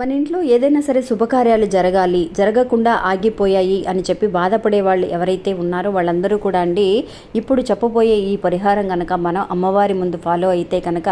మన ఇంట్లో ఏదైనా సరే శుభకార్యాలు జరగాలి జరగకుండా ఆగిపోయాయి అని చెప్పి బాధపడే వాళ్ళు ఎవరైతే ఉన్నారో వాళ్ళందరూ కూడా అండి ఇప్పుడు చెప్పబోయే ఈ పరిహారం కనుక మనం అమ్మవారి ముందు ఫాలో అయితే కనుక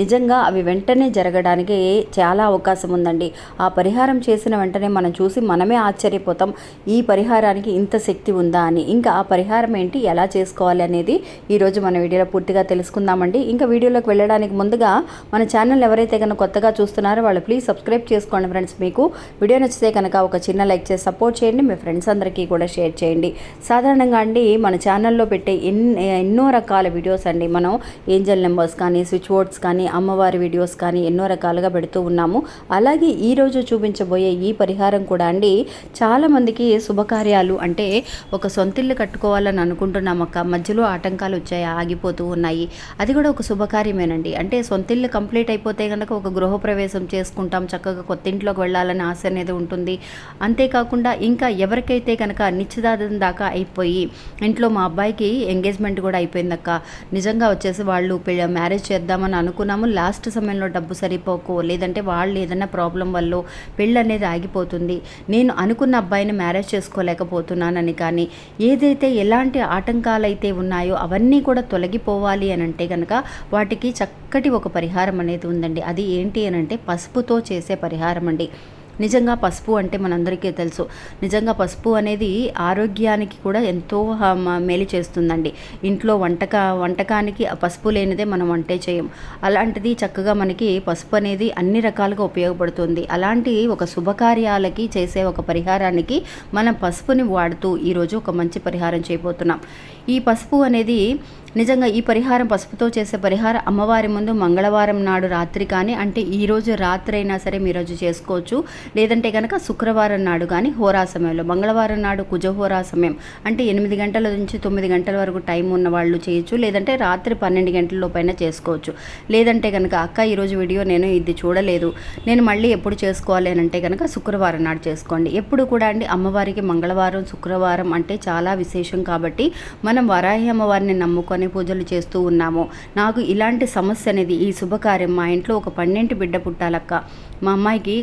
నిజంగా అవి వెంటనే జరగడానికి చాలా అవకాశం ఉందండి. ఆ పరిహారం చేసిన వెంటనే మనం చూసి మనమే ఆశ్చర్యపోతాం ఈ పరిహారానికి ఇంత శక్తి ఉందా అని. ఇంకా ఆ పరిహారం ఏంటి ఎలా చేసుకోవాలి అనేది ఈరోజు మన వీడియోలో పూర్తిగా తెలుసుకుందామండి. ఇంకా వీడియోలోకి వెళ్ళడానికి ముందుగా మన ఛానల్ ఎవరైతే కనుక కొత్తగా చూస్తున్నారో వాళ్ళు ప్లీజ్ సబ్స్క్రైబ్ చేసుకోండి ఫ్రెండ్స్. మీకు వీడియో నచ్చితే కనుక ఒక చిన్న లైక్ చేసి సపోర్ట్ చేయండి. మీ ఫ్రెండ్స్ అందరికీ కూడా షేర్ చేయండి. సాధారణంగా అండి మన ఛానల్లో పెట్టే ఎన్ ఎన్నో రకాల వీడియోస్ అండి. మనం ఏంజల్ నెంబర్స్ కానీ స్విచ్ బోర్డ్స్ కానీ అమ్మవారి వీడియోస్ కానీ ఎన్నో రకాలుగా పెడుతూ ఉన్నాము. అలాగే ఈరోజు చూపించబోయే ఈ పరిహారం కూడా అండి చాలామందికి శుభకార్యాలు అంటే ఒక సొంతిల్లు కట్టుకోవాలని అనుకుంటున్నామక్క మధ్యలో ఆటంకాలు వచ్చాయి ఆగిపోతూ ఉన్నాయి. అది కూడా ఒక శుభకార్యమేనండి. అంటే సొంతిల్లు కంప్లీట్ అయిపోతే కనుక ఒక గృహప్రవేశం చేసుకుంటాం చక్కగా కొత్త ఇంట్లోకి వెళ్ళాలని ఆశ అనేది ఉంటుంది. అంతేకాకుండా ఇంకా ఎవరికైతే కనుక నిశ్చితార్థం దాకా అయిపోయి ఇంట్లో మా అబ్బాయికి ఎంగేజ్మెంట్ కూడా అయిపోయిందక్క నిజంగా వచ్చేసి వాళ్ళు మ్యారేజ్ చేద్దామని అనుకున్నాము. లాస్ట్ సమయంలో డబ్బు సరిపోకు లేదంటే వాళ్ళు ఏదైనా ప్రాబ్లం వల్ల పెళ్ళి అనేది ఆగిపోతుంది. నేను అనుకున్న అబ్బాయిని మ్యారేజ్ చేసుకోలేకపోతున్నానని కానీ ఏదైతే ఎలాంటి ఆటంకాలు అయితే ఉన్నాయో అవన్నీ కూడా తొలగిపోవాలి అని అంటే కనుక వాటికి చక్క చక్కటి ఒక పరిహారం అనేది ఉందండి. అది ఏంటి అని అంటే పసుపుతో చేసే పరిహారం అండి. నిజంగా పసుపు అంటే మనందరికీ తెలుసు. నిజంగా పసుపు అనేది ఆరోగ్యానికి కూడా ఎంతో మేలు చేస్తుందండి. ఇంట్లో వంటక వంటకానికి పసుపు లేనిదే మనం వంటే చేయం. అలాంటిది చక్కగా మనకి పసుపు అనేది అన్ని రకాలుగా ఉపయోగపడుతుంది. అలాంటి ఒక శుభకార్యాలకి చేసే ఒక పరిహారానికి మనం పసుపుని వాడుతూ ఈరోజు ఒక మంచి పరిహారం చేయబోతున్నాం. ఈ పసుపు అనేది నిజంగా ఈ పరిహారం పసుపుతో చేసే పరిహారం అమ్మవారి ముందు మంగళవారం నాడు రాత్రి కానీ అంటే ఈరోజు రాత్రి అయినా సరే మీరు రోజు చేసుకోవచ్చు. లేదంటే కనుక శుక్రవారం నాడు కానీ హోరా సమయంలో మంగళవారం నాడు కుజహోరా సమయం అంటే ఎనిమిది గంటల నుంచి తొమ్మిది గంటల వరకు టైం ఉన్న వాళ్ళు చేయొచ్చు లేదంటే రాత్రి పన్నెండు గంటలలోపైన చేసుకోవచ్చు. లేదంటే కనుక అక్క ఈరోజు వీడియో నేను ఇది చూడలేదు నేను మళ్ళీ ఎప్పుడు చేసుకోవాలి అని అంటే కనుక శుక్రవారం నాడు చేసుకోండి. ఎప్పుడు కూడా అండి అమ్మవారికి మంగళవారం శుక్రవారం అంటే చాలా విశేషం కాబట్టి మనం వరాహి అమ్మవారిని నమ్ముకొని పూజలు చేస్తూ ఉన్నాము. నాకు ఇలాంటి సమస్య అనేది ఈ శుభకార్యం మా ఇంట్లో ఒక పన్నెండు బిడ్డ పుట్టాలక్క. మా అమ్మాయికి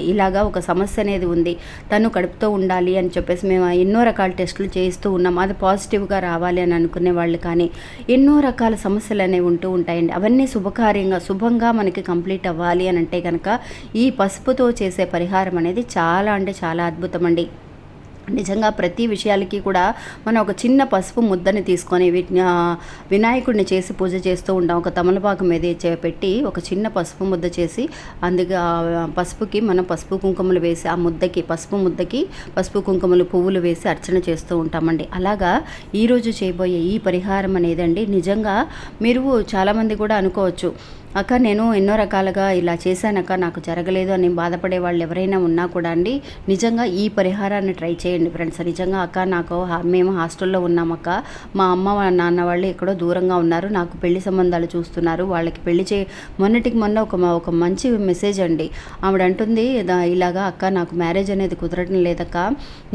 ఇలాగా ఒక సమస్య అనేది ఉంది. తను కడుపుతో ఉండాలి అని చెప్పేసి మేము ఎన్నో రకాల టెస్టులు చేయిస్తూ ఉన్నాం. అది పాజిటివ్గా రావాలి అని అనుకునే వాళ్ళు కానీ ఎన్నో రకాల సమస్యలు అనేవి ఉంటూ ఉంటాయండి. అవన్నీ శుభకార్యంగా శుభంగా మనకి కంప్లీట్ అవ్వాలి అని అంటే కనుక ఈ పసుపుతో చేసే పరిహారం అనేది చాలా అంటే చాలా అద్భుతం అండి. నిజంగా ప్రతి విషయాలకి కూడా మనం ఒక చిన్న పసుపు ముద్దని తీసుకొని వీటిని వినాయకుడిని చేసి పూజ చేస్తూ ఉంటాం. ఒక తమలపాకు మీద పెట్టి ఒక చిన్న పసుపు ముద్ద చేసి అందుకే పసుపుకి మనం పసుపు కుంకుమలు వేసి ఆ ముద్దకి పసుపు ముద్దకి పసుపు కుంకుమలు పువ్వులు వేసి అర్చన చేస్తూ ఉంటామండి. అలాగా ఈరోజు చేయబోయే ఈ పరిహారం అనేదండి నిజంగా మీరు చాలామంది కూడా అనుకోవచ్చు. అక్క నేను ఎన్నో రకాలుగా ఇలా చేశానక్క నాకు జరగలేదు అని బాధపడే వాళ్ళు ఎవరైనా ఉన్నా కూడా అండి నిజంగా ఈ పరిహారాన్ని ట్రై చేయండి ఫ్రెండ్స్. నిజంగా అక్క నాకు మేము హాస్టల్లో ఉన్నామక్క మా అమ్మ నాన్న వాళ్ళు ఎక్కడో దూరంగా ఉన్నారు. నాకు పెళ్ళి సంబంధాలు చూస్తున్నారు. వాళ్ళకి పెళ్ళి చే మొన్నటికి మొన్న ఒక ఒక మంచి మెసేజ్ అండి. ఆవిడ అంటుంది "దా- ఇలాగా అక్క నాకు మ్యారేజ్ అనేది కుదరడం లేదక్క.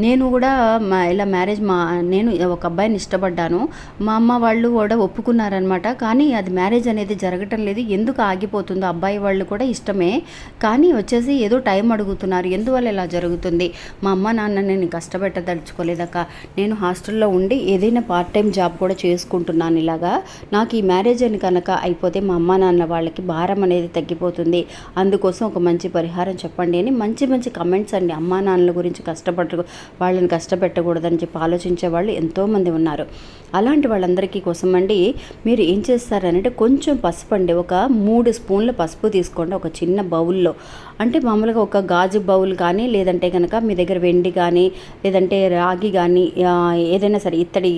నేను కూడా మా ఇలా మ్యారేజ్ మా నేను ఒక అబ్బాయిని ఇష్టపడ్డాను. మా అమ్మ వాళ్ళు కూడా ఒప్పుకున్నారనమాట కానీ అది మ్యారేజ్ అనేది జరగటం లేదు. ఎందుకు ఆగిపోతుందో అబ్బాయి వాళ్ళు కూడా ఇష్టమే. కానీ వచ్చేసి ఏదో టైం అడుగుతున్నారు. ఎందువల్ల ఇలా జరుగుతుంది? మా అమ్మ నాన్న నేను కష్టపెట్టదలుచుకోలేదక్క. నేను హాస్టల్లో ఉండి ఏదైనా పార్ట్ టైం జాబ్ కూడా చేసుకుంటున్నాను ఇలాగా. నాకు ఈ మ్యారేజ్ అని కనుక అయిపోతే మా అమ్మ నాన్న వాళ్ళకి భారం అనేది తగ్గిపోతుంది. అందుకోసం ఒక మంచి పరిహారం చెప్పండి అని మంచి మంచి కమెంట్స్ అండి అమ్మా నాన్నల గురించి కష్టపడ వాళ్ళని కష్టపెట్టకూడదని చెప్పి ఆలోచించే వాళ్ళు ఎంతోమంది ఉన్నారు. అలాంటి వాళ్ళందరికీ కోసం అండి మీరు ఏం చేస్తారనంటే కొంచెం పసుపు అండి. ఒక మూడు స్పూన్ల పసుపు తీసుకోండి ఒక చిన్న బౌల్లో. అంటే మామూలుగా ఒక గాజు బౌల్ కానీ లేదంటే కనుక మీ దగ్గర వెండి కానీ లేదంటే రాగి కానీ ఏదైనా సరే ఇత్తడి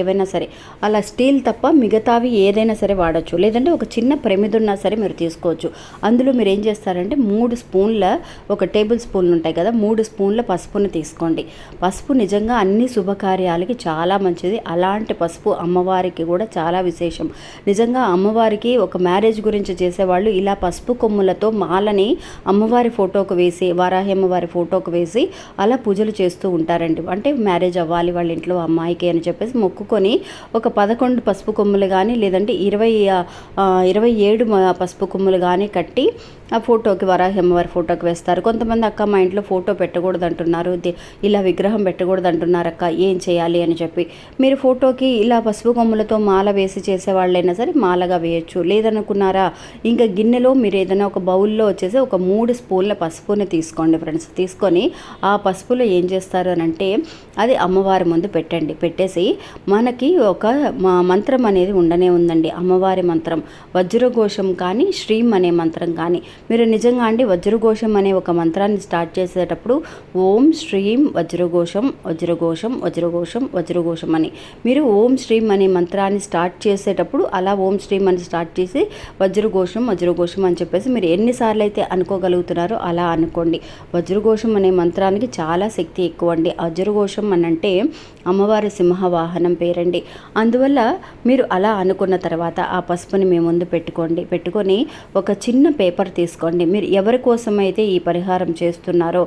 ఏవైనా సరే అలా స్టీల్ తప్ప మిగతావి ఏదైనా సరే వాడచ్చు. లేదంటే ఒక చిన్న ప్రమిది ఉన్నా సరే మీరు తీసుకోవచ్చు. అందులో మీరు ఏం చేస్తారంటే మూడు స్పూన్ల ఒక టేబుల్ స్పూన్లు ఉంటాయి కదా మూడు స్పూన్ల పసుపుని తీసుకోండి. పసుపు నిజంగా అన్ని శుభకార్యాలకి చాలా మంచిది. అలాంటి పసుపు అమ్మవారికి కూడా చాలా విశేషం. నిజంగా అమ్మవారికి ఒక మ్యారేజ్ గురించి గురించి చేసేవాళ్ళు. ఇలా పసుపు కొమ్ములతో మాలని అమ్మవారి ఫోటోకు వేసి వారాహి అమ్మవారి ఫోటోకు వేసి అలా పూజలు చేస్తూ ఉంటారండి. అంటే మ్యారేజ్ అవ్వాలి వాళ్ళ ఇంట్లో అమ్మాయికి అని చెప్పేసి మొక్కుకొని ఒక పదకొండు పసుపు కొమ్ములు కానీ లేదంటే ఇరవై ఇరవై ఏడు పసుపు కొమ్ములు కానీ కట్టి ఆ ఫోటోకి వరాహి అమ్మవారి ఫోటోకి వేస్తారు. కొంతమంది అక్క మా ఇంట్లో ఫోటో పెట్టకూడదు అంటున్నారు ఇలా విగ్రహం పెట్టకూడదు అంటున్నారు అక్క ఏం చేయాలి అని చెప్పి. మీరు ఫోటోకి ఇలా పసుపు కొమ్ములతో మాల వేసి చేసేవాళ్ళైనా సరే మాలగా వేయచ్చు. లేదనుకున్నారా ఇంకా గిన్నెలో మీరు ఏదైనా ఒక బౌల్లో వచ్చేసి ఒక మూడు స్పూన్ల పసుపుని తీసుకోండి ఫ్రెండ్స్. తీసుకొని ఆ పసుపులో ఏం చేస్తారు అని అంటే అది అమ్మవారి ముందు పెట్టండి. పెట్టేసి మనకి ఒక మా మంత్రం అనేది ఉండనే ఉందండి. అమ్మవారి మంత్రం. వజ్రఘోషం కానీ శ్రీం అనే మంత్రం కానీ. మీరు నిజంగా అండి వజ్రఘోషం అనే ఒక మంత్రాన్ని స్టార్ట్ చేసేటప్పుడు ఓం శ్రీం వజ్రఘోషం వజ్రఘోషం వజ్రఘోషం వజ్రఘోషం అని. మీరు ఓం శ్రీం అనే మంత్రాన్ని స్టార్ట్ చేసేటప్పుడు అలా ఓం శ్రీం అని స్టార్ట్ చేసి వజ్రఘోషం వజ్రఘోషం అని చెప్పేసి మీరు ఎన్నిసార్లు అయితే అనుకోగలుగుతున్నారో అలా అనుకోండి. వజ్రఘోషం అనే మంత్రానికి చాలా శక్తి ఎక్కువ అండి వజ్రఘోషం అని అంటే అమ్మవారి సింహవాహనం పేరండి. అందువల్ల మీరు అలా అనుకున్న తర్వాత ఆ పసుపుని మీ ముందు పెట్టుకోండి. పెట్టుకొని ఒక చిన్న పేపర్ తీసుకోండి. మీరు ఎవరి కోసం అయితే ఈ పరిహారం చేస్తున్నారో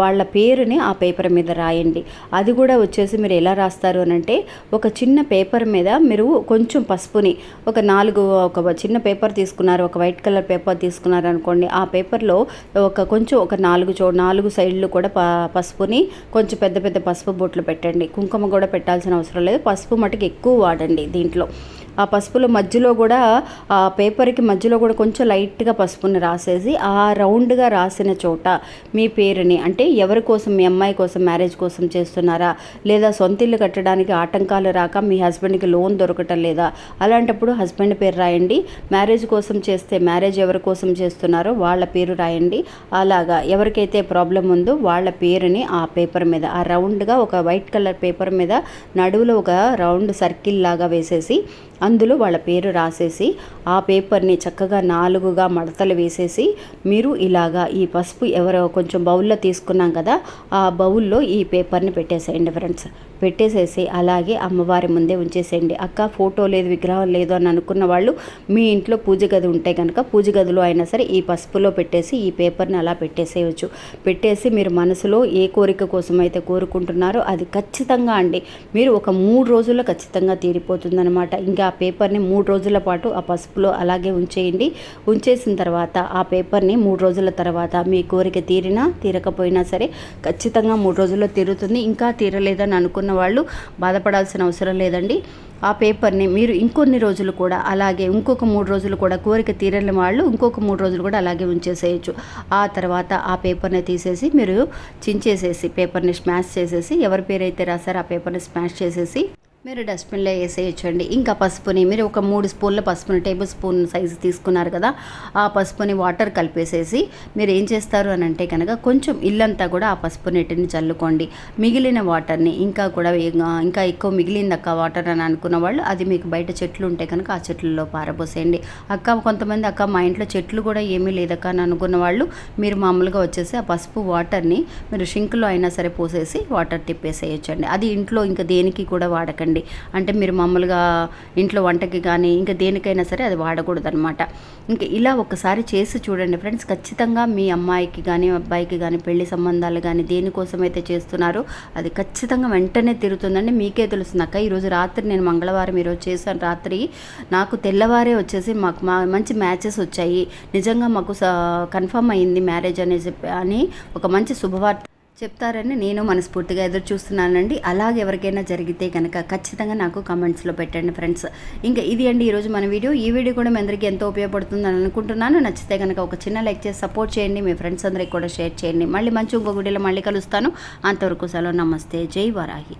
వాళ్ళ పేరుని ఆ పేపర్ మీద రాయండి. అది కూడా వచ్చేసి మీరు ఎలా రాస్తారు అని అంటే ఒక చిన్న పేపర్ మీద మీరు కొంచెం పసుపుని ఒక నాలుగు ఒక చిన్న పేపర్ తీసుకున్నారు ఒక వైట్ కలర్ పేపర్ తీసుకున్నారు అనుకోండి ఆ పేపర్లో ఒక కొంచెం ఒక నాలుగు చో నాలుగు సైడ్లు కూడా ప పసుపుని కొంచెం పెద్ద పెద్ద పసుపు బొట్లు పెట్టండి. కుంకుమ కూడా పెట్టాల్సిన అవసరం లేదు. పసుపు మటుకు ఎక్కువ వాడండి దీంట్లో. ఆ పసుపులో మధ్యలో కూడా ఆ పేపర్కి మధ్యలో కూడా కొంచెం లైట్గా పసుపుని రాసేసి ఆ రౌండ్గా రాసిన చోట మీ పేరుని అంటే ఎవరి కోసం మీ అమ్మాయి కోసం మ్యారేజ్ కోసం చేస్తున్నారా? లేదా సొంత ఇల్లు కట్టడానికి ఆటంకాలు రాక మీ హస్బెండ్కి లోన్ దొరకటం లేదా? అలాంటప్పుడు హస్బెండ్ పేరు రాయండి. మ్యారేజ్ కోసం చేస్తే మ్యారేజ్ ఎవరి కోసం చేస్తున్నారో వాళ్ళ పేరు రాయండి. అలాగా ఎవరికైతే ప్రాబ్లం ఉందో వాళ్ళ పేరుని ఆ పేపర్ మీద ఆ రౌండ్గా ఒక వైట్ కలర్ పేపర్ మీద నడువులో ఒక రౌండ్ సర్కిల్ లాగా వేసేసి అందులో వాళ్ళ పేరు రాసేసి ఆ పేపర్ని చక్కగా నాలుగుగా మడతలు వేసేసి మీరు ఇలాగా ఈ పసుపు ఎవరో కొంచెం బౌల్లో తీసుకున్నాం కదా ఆ బౌల్లో ఈ పేపర్ని పెట్టేసేయండి ఫ్రెండ్స్. పెట్టేసేసి అలాగే అమ్మవారి ముందే ఉంచేసేయండి. అక్క ఫోటో లేదు విగ్రహం లేదు అని అనుకున్న వాళ్ళు మీ ఇంట్లో పూజ గది ఉంటే కనుక పూజ గదిలో అయినా సరే ఈ పసుపులో పెట్టేసి ఈ పేపర్ని అలా పెట్టేసేయచ్చు. పెట్టేసి మీరు మనసులో ఏ కోరిక కోసం అయితే కోరుకుంటున్నారో అది ఖచ్చితంగా అండి. మీరు ఒక మూడు రోజుల్లో ఖచ్చితంగా తీరిపోతుందనమాట ఇంకా ఆ పేపర్ని మూడు రోజుల పాటు ఆ పసుపులో అలాగే ఉంచేయండి. ఉంచేసిన తర్వాత ఆ పేపర్ని మూడు రోజుల తర్వాత మీ కోరిక తీరినా తీరకపోయినా సరే ఖచ్చితంగా మూడు రోజుల్లో తీరుతుంది. ఇంకా తీరలేదని అనుకున్న వాళ్ళు బాధపడాల్సిన అవసరం లేదండి. ఆ పేపర్ని మీరు ఇంకొన్ని రోజులు కూడా అలాగే ఇంకొక మూడు రోజులు కూడా కోరిక తీరని వాళ్ళు ఇంకొక మూడు రోజులు కూడా అలాగే ఉంచేసేయచ్చు. ఆ తర్వాత ఆ పేపర్ని తీసేసి మీరు చించేసేసి పేపర్ని స్మాష్ చేసేసి ఎవరి పేరైతే రాసారో ఆ పేపర్ని స్మాష్ చేసేసి మీరు డస్ట్బిన్లో వేసేయచ్చండి. ఇంకా పసుపుని మీరు ఒక మూడు స్పూన్ల పసుపుని టేబుల్ స్పూన్ సైజు తీసుకున్నారు కదా ఆ పసుపుని వాటర్ కలిపేసేసి మీరు ఏం చేస్తారు అని అంటే కనుక కొంచెం ఇల్లంతా కూడా ఆ పసుపు నీటిని చల్లుకోండి. మిగిలిన వాటర్ని ఇంకా కూడా ఇంకా- ఇంకా ఎక్కువ మిగిలింది అక్క వాటర్ అని అనుకున్న వాళ్ళు అది మీకు బయట చెట్లు ఉంటే కనుక ఆ చెట్లలో పారబోసేయండి. అక్క కొంతమంది అక్క మా ఇంట్లో చెట్లు కూడా ఏమీ లేదక్క అని అనుకున్న వాళ్ళు మీరు మామూలుగా వచ్చేసి ఆ పసుపు వాటర్ని మీరు షింక్లో అయినా సరే పోసేసి వాటర్ తిప్పేసేయచ్చండి. అది ఇంట్లో ఇంకా దేనికి కూడా వాడకండి. అంటే మీరు మామూలుగా ఇంట్లో వంటకి కానీ ఇంకా దేనికైనా సరే అది వాడకూడదు అనమాట ఇంకా ఇలా ఒకసారి చేసి చూడండి ఫ్రెండ్స్. ఖచ్చితంగా మీ అమ్మాయికి కానీ అబ్బాయికి కానీ పెళ్ళి సంబంధాలు కానీ దేనికోసం అయితే చేస్తున్నారో అది ఖచ్చితంగా వెంటనే తిరుగుతుందండి. మీకే తెలుస్తుంది అక్క ఈరోజు రాత్రి నేను మంగళవారం ఈరోజు చేశాను రాత్రి. నాకు తెల్లవారే వచ్చేసి మాకు మా మంచి మ్యాచెస్ వచ్చాయి. నిజంగా మాకు కన్ఫర్మ్ అయింది మ్యారేజ్ అనేసి అని ఒక మంచి శుభవార్త చెప్తారని నేను మనస్ఫూర్తిగా ఎదురు చూస్తున్నానండి. అలాగే ఎవరికైనా జరిగితే కనుక ఖచ్చితంగా నాకు కమెంట్స్లో పెట్టండి ఫ్రెండ్స్. ఇంకా ఇది అండి ఈరోజు మన వీడియో. ఈ వీడియో కూడా మీ అందరికీ ఎంతో ఉపయోగపడుతుందని అనుకుంటున్నాను. నచ్చితే కనుక ఒక చిన్న లైక్ చేసి సపోర్ట్ చేయండి. మీ ఫ్రెండ్స్ అందరికి కూడా షేర్ చేయండి. మళ్ళీ మంచి ఇంకొక వీడియోలో మళ్ళీ కలుస్తాను. అంతవరకు సెలవు. నమస్తే. జై వరాహి.